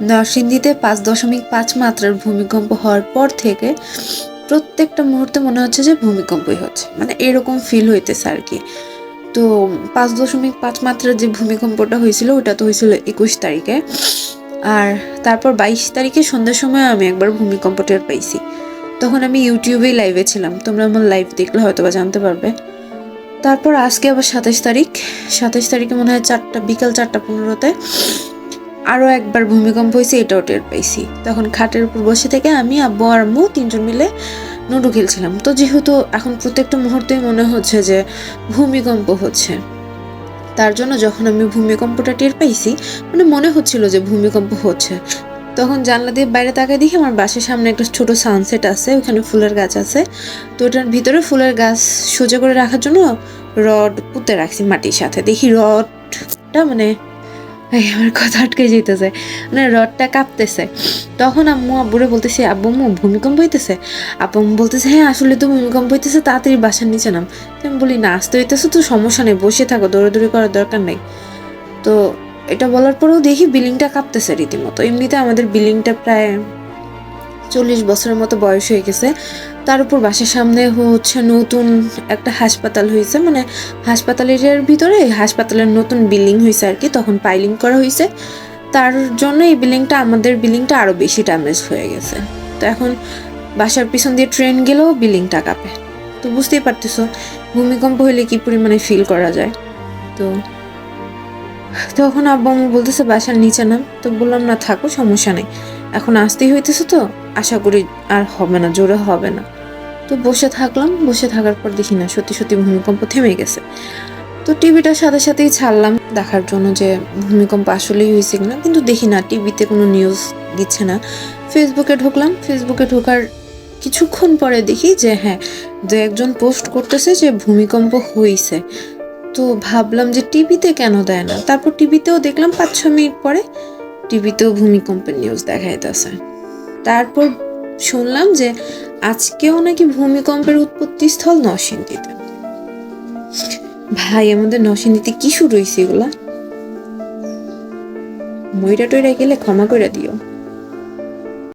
নরসিংদীতে পাঁচ দশমিক পাঁচ মাত্রার ভূমিকম্প হওয়ার পর থেকে প্রত্যেকটা মুহূর্তে মনে হচ্ছে যে ভূমিকম্পই হচ্ছে। মানে এরকম ফিল হইতেছে আর কি। তো পাঁচ দশমিক পাঁচ মাত্রার যে ভূমিকম্পটা হয়েছিল, ওটা তো হয়েছিল একুশ তারিখে। আর তারপর বাইশ তারিখে সন্ধ্যার সময় আমি একবার ভূমিকম্প টের পাইছি। তখন আমি ইউটিউবেই লাইভে ছিলাম। তোমরা আমার লাইভ দেখলে হয়তো বা জানতে পারবে। তারপর আজকে আবার সাতাশ তারিখ। সাতাশ তারিখে মনে হয় চারটা, বিকাল চারটা পনেরোতে আরও একবার ভূমিকম্প হয়েছে, এটাও টের পাইছি। তখন খাটের উপর বসে থেকে আমি, আব্বু আর আম্মু তিনজন মিলে নুডু খেলছিলাম। তো যেহেতু এখন প্রত্যেকটা মুহূর্তেই মনে হচ্ছে যে ভূমিকম্প হচ্ছে, তার জন্য যখন আমি ভূমিকম্পটা টের পাইছি মানে মনে হচ্ছিল যে ভূমিকম্প হচ্ছে, তখন জানলা দিয়ে বাইরে তাকায় দেখি আমার বাসার সামনে একটা ছোট সানসেট আছে, ওখানে ফুলের গাছ আছে। তো ওটার ভিতরে ফুলের গাছ সোজা করে রাখার জন্য রড পুঁতে রাখছি মাটির সাথে। দেখি রডটা মানে এই আমার কথা আটকে যেতেছে মানে রডটা কাঁপতেছে। তখন আম্মু আব্বুরে বলতেছে, আব্বু, আম্মু, ভূমিকম্প হইতেছে? আব্বু আম্মু বলতেছে হ্যাঁ আসলে তো ভূমিকম্প হইতেছে, তাড়াতাড়ি বাসার নিচে নাম। আমি বলি, না, আসতে হইতেছে তো, সমস্যা নেই, বসে থাকো, দৌড়াদৌড়ি করার দরকার নেই। তো এটা বলার পরেও দেখি বিল্ডিংটা কাঁপতেছে রীতিমতো। এমনিতে আমাদের বিল্ডিংটা প্রায় চল্লিশ বছরের মতো বয়স হয়ে গেছে। তার উপর বাসার সামনে হচ্ছে নতুন একটা হাসপাতাল হয়েছে। মানে হাসপাতালের ভিতরে হাসপাতালের নতুন বিল্ডিং হয়েছে আর কি। তখন পাইলিং করা হয়েছে। তার জন্য এই বিল্ডিংটা, আমাদের বিল্ডিংটা আরও বেশি ড্যামেজ হয়ে গেছে। তো এখন বাসার পিছন দিয়ে ট্রেন গেলেও বিল্ডিংটা কাঁপে। তো বুঝতেই পারতেছো, ভূমিকম্প হলে কি পরিমাণে ফিল করা যায়? তো তখন আব্বু বলতেছে, বাসার নিচে নাম। তো বললাম, না, থাকো, সমস্যা নেই। এখন আসতেই হইতেছে তো। আশা করি আর হবে না, জোরে হবে না। তো বসে থাকলাম, বসে থাকার পর দেখি না, সত্যি সত্যি ভূমিকম্প থেমে গেছে। তো টিভিটার সাথে সাথেই ছাড়লাম, দেখার জন্য যে ভূমিকম্প আসলেই হয়েছে কিনা। কিন্তু দেখি না, টিভিতে কোনো নিউজ দিচ্ছে না। ফেসবুকে ঢুকলাম ফেসবুকে ঢোকার কিছুক্ষণ পরে দেখি যে হ্যাঁ দু একজন পোস্ট করতেছে যে ভূমিকম্প হয়েছে তো ভাবলাম যে টিভিতে কেন দেয় না? তারপর টিভিতেও দেখলাম পাঁচ ছ মিনিট পরে টিভিতেও ভূমিকম্পের নিউজ দেখাইতেছে। তারপর শুনলাম যে আজকেও নাকি ভূমিকম্পের উৎপত্তি স্থল নরসিংদীতে। ভাই, আমাদের নরসিংদীতে কি শুরু হয়েছে এগুলা? ময়রা টয়রা গেলে ক্ষমা করে দিও।